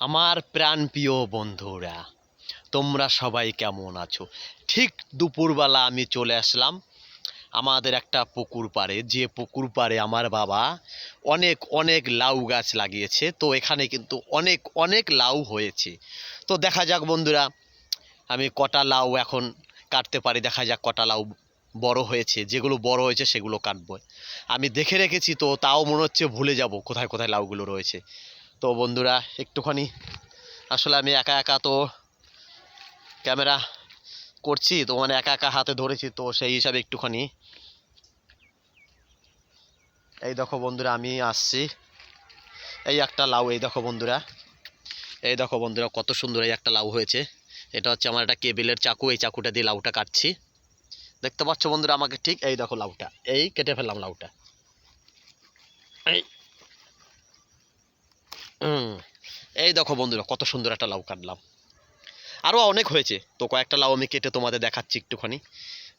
আমার প্রাণপ্রিয় বন্ধুরা, তোমরা সবাই কেমন আছো? ঠিক দুপুরবেলা আমি চলে আসলাম আমাদের একটা পুকুর পাড়ে। যে পুকুর পাড়ে আমার বাবা অনেক অনেক লাউ গাছ লাগিয়েছে। তো এখানে কিন্তু অনেক অনেক লাউ হয়েছে। তো দেখা যাক বন্ধুরা, আমি কটা লাউ এখন কাটতে পারি। দেখা যাক কটা লাউ বড় হয়েছে। যেগুলো বড় হয়েছে সেগুলো কাটবো। আমি দেখে রেখেছি তো, তাও মনে হচ্ছে ভুলে যাব কোথায় কোথায় লাউগুলো রয়েছে। তো বন্ধুরা, একটুখানি। আসলে আমি একা একা তো ক্যামেরা করছি, তো মানে একা একা হাতে ধরেছি, তো সেই হিসাবে একটুখানি। এই দেখো বন্ধুরা, আমি আসছি। এই একটা লাউ, এই দেখো বন্ধুরা। এই দেখো বন্ধুরা, কত সুন্দর এই একটা লাউ হয়েছে। এটা হচ্ছে আমার একটা কেবিলের চাকু, এই চাকুটা দিয়ে লাউটা কাটছি। দেখতে পাচ্ছ বন্ধুরা আমাকে ঠিক এই দেখো লাউটা, এই কেটে ফেললাম লাউটা। এই এই দেখো বন্ধুরা, কত সুন্দর একটা লাউ কাটলাম। আরও অনেক হয়েছে। তো কয়েকটা লাউ আমি কেটে তোমাদের দেখাচ্ছি একটুখানি।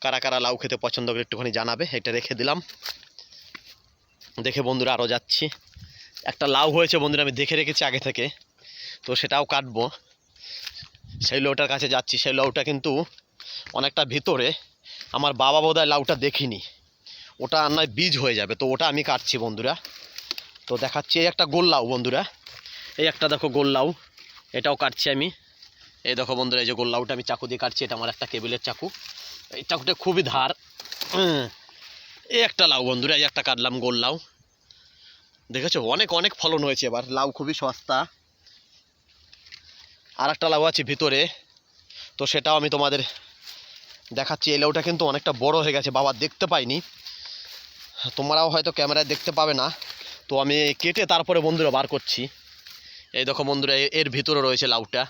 কারা কারা লাউ খেতে পছন্দ করে একটুখানি জানাবে, এটা রেখে দিলাম। দেখে বন্ধুরা আরও যাচ্ছি। একটা লাউ হয়েছে বন্ধুরা, আমি দেখে রেখেছি আগে থেকে। তো সেটাও কাটবো। সেই লাউটার কাছে যাচ্ছি। সেই লাউটা কিন্তু অনেকটা ভিতরে। আমার বাবা বোধহয় লাউটা দেখিনি। ওটা আর নয় বীজ হয়ে যাবে। তো ওটা আমি কাটছি বন্ধুরা। তো দেখাচ্ছি, এই একটা গোল লাউ বন্ধুরা। এই একটা দেখো গোল লাউ এটাও কাটছি আমি। এই দেখো বন্ধুরা, এই যে গোল্লাউটা আমি চাকু দিয়ে কাটছি, এটা আমার একটা কেবিলের চাকু। এই চাকুটা খুবই ধার। এই একটা লাউ বন্ধুরা, এই একটা কাটলাম গোল্লাউ। দেখেছ? অনেক অনেক ফলন হয়েছে এবার। লাউ খুবই সস্তা। আর একটা লাউ আছে ভিতরে, তো সেটাও আমি তোমাদের দেখাচ্ছি। এই লাউটা কিন্তু অনেকটা বড় হয়ে গেছে, বাবা দেখতে পাইনি। তোমরাও হয়তো ক্যামেরায় দেখতে পাবে না। তো আমি কেটে তারপরে বন্ধুরা বার করছি। এই দেখো বন্ধুরা এর ভিতরে রয়েছে লাউটা।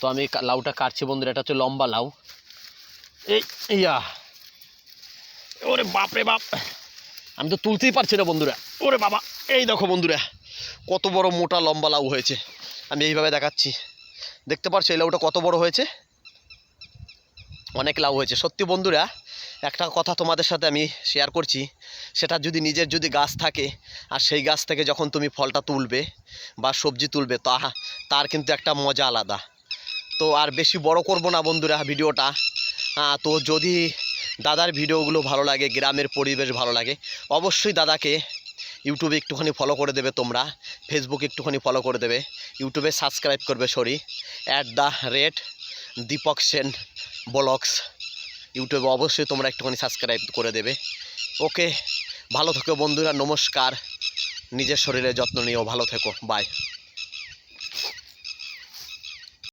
তো আমি লাউটা কাটছি বন্ধুরা, এটা হচ্ছে লম্বা লাউ। এই, ইয়া। ওরে বাপ রে বাপ। আমি তো তুলতেই পারছি না বন্ধুরা। ওরে বাবা, এই দেখো বন্ধুরা, কত বড় মোটা লম্বা লাউ হয়েছে। আমি এইভাবে দেখাচ্ছি। দেখতে পারছ এই লাউটা কত বড় হয়েছে? অনেক লাউ হয়েছে। সত্যি বন্ধুরা একটা কথা তোমাদের সাথে আমি শেয়ার করছি। সেটা যদি নিজের যদি গাছ থাকে, আর সেই গাছ থেকে যখন তুমি ফলটা তুলবে বা সবজি তুলবে, তা তার কিন্তু একটা মজা আলাদা। তো আর বেশি বড় করব না বন্ধুরা ভিডিওটা। তো যদি দাদার ভিডিওগুলো ভালো লাগে, গ্রামের পরিবেশ ভালো লাগে, অবশ্যই দাদাকে ইউটিউবে একটুখানি ফলো করে দেবে তোমরা। ফেসবুকে একটুখানি ফলো করে দেবে। ইউটিউবে সাবস্ক্রাইব করবে sorry at the rate Deepak Sen blogs ইউটিউবে অবশ্যই তোমরা একটুখানি সাবস্ক্রাইব করে দেবে। ওকে, ভালো থেকো বন্ধুরা, নমস্কার। নিজের শরীরে যত্ন নিও ভালো থেকো। বাই